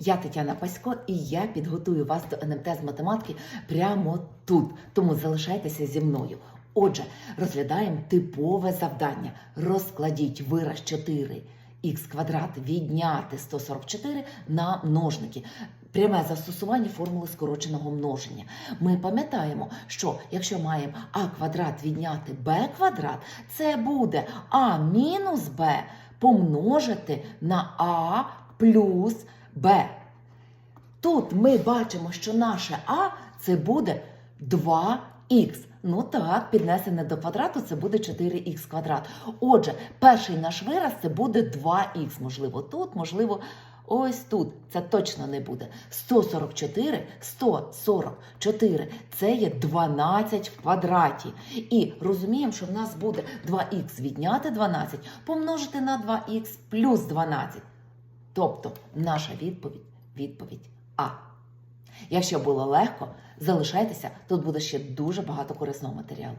Я Тетяна Пасько і я підготую вас до НМТ з математики прямо тут. Тому залишайтеся зі мною. Отже, розглядаємо типове завдання. Розкладіть вираз 4 х квадрат відняти 144 на множники. Пряме застосування формули скороченого множення. Ми пам'ятаємо, що якщо маємо а квадрат відняти b квадрат, це буде а мінус b помножити на а плюс b. Тут ми бачимо, що наше а це буде 2х. Ну так, піднесене до квадрату це буде 4х квадрат. Отже, перший наш вираз це буде 2х. Можливо, тут, можливо, ось тут. Це точно не буде. 144, 144 це є 12 в квадраті. І розуміємо, що в нас буде 2х відняти 12, помножити на 2х плюс 12. Тобто наша відповідь відповідь А. Якщо було легко, залишайтеся, тут буде ще дуже багато корисного матеріалу.